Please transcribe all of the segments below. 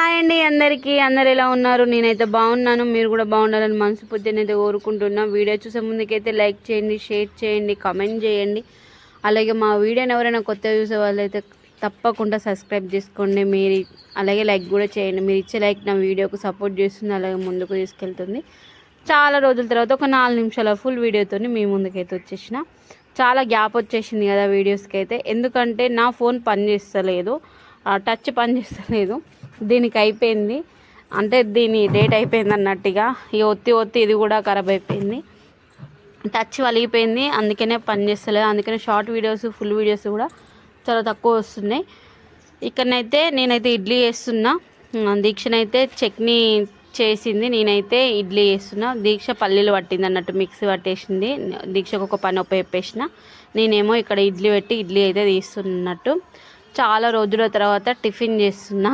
Hi అండి అందరికీ. అందరు ఎలా ఉన్నారు? నేనైతే బాగున్నాను. మీరు కూడా బాగుండాలని మనస్ఫూర్తిని అయితే కోరుకుంటున్నా. వీడియో చూసే ముందుకైతే లైక్ చేయండి షేర్ చేయండి కామెంట్ చేయండి. అలాగే మా వీడియోని ఎవరైనా కొత్తగా చూసే వాళ్ళైతే తప్పకుండా సబ్స్క్రైబ్ చేసుకోండి. మీరు అలాగే లైక్ కూడా చేయండి. మీరు ఇచ్చే లైక్ నా వీడియోకు సపోర్ట్ చేస్తుంది అలాగే ముందుకు తీసుకెళ్తుంది. చాలా రోజుల తర్వాత ఒక నాలుగు నిమిషాల ఫుల్ వీడియోతో మీ ముందుకైతే వచ్చేసిన. చాలా గ్యాప్ వచ్చేసింది కదా వీడియోస్కి అయితే ఎందుకంటే నా ఫోన్ పనిచేస్తలేదు. టచ్ పనిచేస్తలేదు దీనికి అయిపోయింది. అంటే దీని డేట్ అయిపోయింది అన్నట్టుగా ఈ ఒత్తి ఒత్తి ఇది కూడా ఖరాబ్ అయిపోయింది. టచ్ వలిగిపోయింది. అందుకనే పని చేస్తలేదు. అందుకనే షార్ట్ వీడియోస్ ఫుల్ వీడియోస్ కూడా చాలా తక్కువ వస్తున్నాయి. ఇక్కడనైతే నేనైతే ఇడ్లీ చేస్తున్నా. దీక్షనైతే చట్నీ చేసింది. నేనైతే ఇడ్లీ చేస్తున్నా. దీక్ష పల్లీలు పట్టింది అన్నట్టు మిక్సీ పట్టేసింది. దీక్షకు ఒక పని ఒప్ప చెప్పేసిన నేనేమో ఇక్కడ ఇడ్లీ పెట్టి ఇడ్లీ అయితే తీస్తున్నట్టు. చాలా రోజుల తర్వాత టిఫిన్ చేస్తున్నా.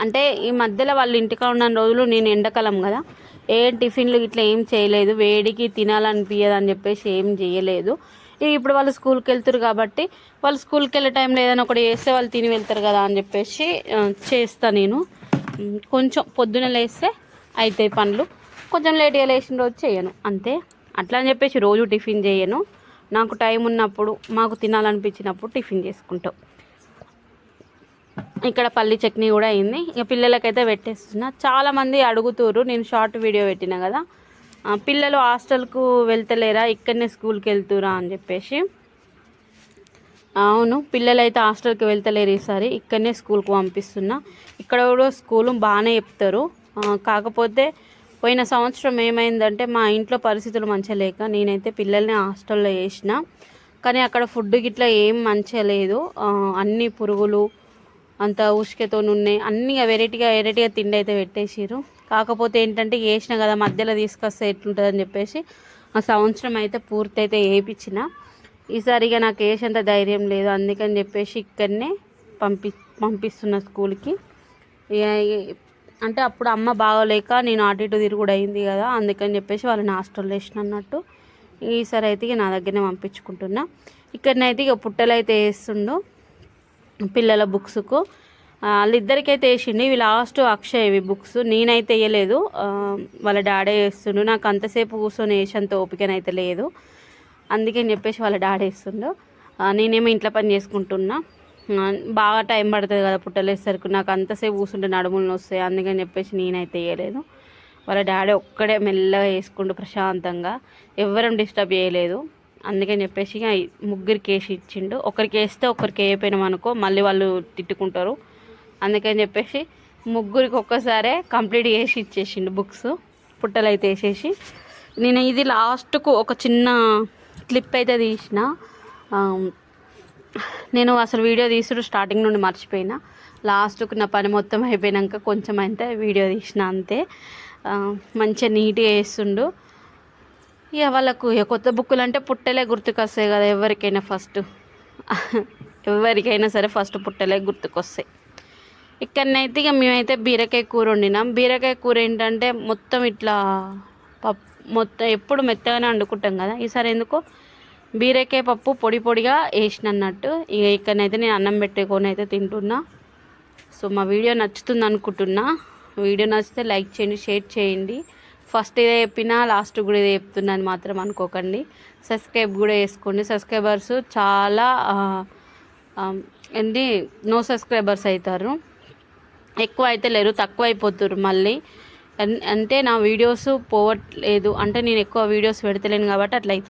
అంటే ఈ మధ్యలో వాళ్ళు ఇంటికా ఉన్న రోజులు నేను ఎండకాలం కదా. ఏ టిఫిన్లు ఇట్లా ఏం చేయలేదు. వేడికి తినాలనిపించదు అని చెప్పేసి ఏం చేయలేదు. ఇప్పుడు వాళ్ళు స్కూల్కి వెళ్తారు కాబట్టి వాళ్ళు స్కూల్కి వెళ్ళే టైంలో ఏదైనా ఒకటి వేస్తే వాళ్ళు తిని వెళ్తారు కదా అని చెప్పేసి చేస్తా నేను. కొంచెం పొద్దున లేస్తే అవుతాయి పనులు. కొంచెం లేట్గా లేచిన రోజు చేయను. అంతే. అట్లా అని చెప్పేసి రోజు టిఫిన్ చేయను. నాకు టైం ఉన్నప్పుడు మాకు తినాలనిపించినప్పుడు టిఫిన్ చేసుకుంటాం. ఇక్కడ పల్లి చట్నీ కూడా అయింది. ఇక పిల్లలకైతే పెట్టేస్తున్నా. చాలామంది అడుగుతురు నేను షార్ట్ వీడియో పెట్టిన కదా. పిల్లలు హాస్టల్కు వెళ్తలేరా ఇక్కడనే స్కూల్కి వెళ్తురా అని చెప్పేసి. అవును పిల్లలైతే హాస్టల్కి వెళ్తలేరు ఈసారి ఇక్కడనే స్కూల్కి పంపిస్తున్నా. ఇక్కడ కూడా స్కూల్ బాగానే చెప్తారు. కాకపోతే పోయిన సంవత్సరం ఏమైందంటే మా ఇంట్లో పరిస్థితులు మంచిగా లేక నేనైతే పిల్లల్ని హాస్టల్లో వేసిన కానీ అక్కడ ఫుడ్ గిట్లా ఏం మంచిగా లేదు. అన్ని పురుగులు అంత ఉష్కతో ఉన్నాయి అన్ని వెరైటీగా వెరైటీగా తిండి అయితే పెట్టేసిరు కాకపోతే ఏంటంటే వేసిన కదా మధ్యలో తీసుకొస్తే ఎట్లుంటుందని చెప్పేసి ఆ సంవత్సరం అయితే పూర్తి అయితే వేయించిన ఈసారిగా నాకు వేసేంత ధైర్యం లేదు. అందుకని చెప్పేసి ఇక్కడనే పంపి పంపిస్తున్న స్కూల్కి. అంటే అప్పుడు అమ్మ బాగోలేక నేను అటు ఇటు తిరుగుడు అయింది కదా అందుకని చెప్పేసి వాళ్ళని హాస్టల్లో వేసిన అన్నట్టు ఈసారి అయితే ఇక నా దగ్గరనే పంపించుకుంటున్నా. ఇక్కడనైతే ఇక పుట్టలు అయితే వేస్తుండు పిల్లల బుక్స్కు. వాళ్ళిద్దరికైతే వేసిండు. ఇవి లాస్ట్ అక్షయ్ ఇవి బుక్స్. నేనైతే వేయలేదు. వాళ్ళ డాడీ వేస్తుండు. నాకు అంతసేపు కూర్చొని వేసేంత ఓపికనైతే లేదు. అందుకని చెప్పేసి వాళ్ళ డాడీ వేస్తుండు. నేనేమో ఇంట్లో పని చేసుకుంటున్నా. బాగా టైం పడుతుంది కదా పుట్టలేసరికి. నాకు అంతసేపు కూర్చుంటే నడుములు వస్తాయి. అందుకని చెప్పేసి నేనైతే వేయలేదు వాళ్ళ డాడీ ఒక్కడే మెల్లగా వేసుకుంటూ ప్రశాంతంగా. ఎవరం డిస్టర్బ్ చేయలేదు. అందుకని చెప్పేసి ముగ్గురికి వేసి ఇచ్చిండు. ఒకరికి వేస్తే ఒకరికి వేయపోయినాం అనుకో మళ్ళీ వాళ్ళు తిట్టుకుంటారు. అందుకని చెప్పేసి ముగ్గురికి ఒక్కసారే కంప్లీట్ చేసి ఇచ్చేసిండు బుక్స్. పుట్టలు అయితే వేసేసి. నేను ఇది లాస్ట్కు ఒక చిన్న క్లిప్ అయితే తీసిన. నేను అసలు వీడియో తీసుడు స్టార్టింగ్ నుండి మర్చిపోయినా. లాస్ట్కు నా పని మొత్తం అయిపోయినాక కొంచెం అయితే వీడియో తీసిన అంతే. మంచిగా నీట్గా వేస్తుండు ఇక వాళ్ళకు ఇక కొత్త బుక్కులు అంటే పుట్టలే గుర్తుకొస్తాయి కదా ఎవరికైనా ఫస్ట్. ఎవరికైనా సరే ఫస్ట్ పుట్టలే గుర్తుకొస్తాయి. ఇక్కడనైతే ఇక మేమైతే బీరకాయ కూర వండినాం. బీరకాయ కూర ఏంటంటే మొత్తం ఇట్లా పప్పు మొత్తం ఎప్పుడు మెత్తగానే వండుకుంటాం కదా. ఈసారి ఎందుకో బీరకాయ పప్పు పొడి పొడిగా వేసిన అన్నట్టు ఇక ఇక్కడనైతే నేను అన్నం పెట్టుకొని అయితే తింటున్నా. సో మా వీడియో నచ్చుతుంది అనుకుంటున్నా. వీడియో నచ్చితే లైక్ చేయండి షేర్ చేయండి. ఫస్ట్ ఇదే చెప్పినా లాస్ట్ కూడా ఇదే చెప్తున్నాను మాత్రం అనుకోకండి. సబ్స్క్రైబ్ కూడా చేసుకోండి. సబ్స్క్రైబర్స్ చాలా ఏంటి నో సబ్స్క్రైబర్స్ అవుతారు. ఎక్కువ అయితే లేరు తక్కువ అయిపోతారు మళ్ళీ. అంటే నా వీడియోస్ పోవట్లేదు. అంటే నేను ఎక్కువ వీడియోస్ పెడతలేను కాబట్టి అట్లా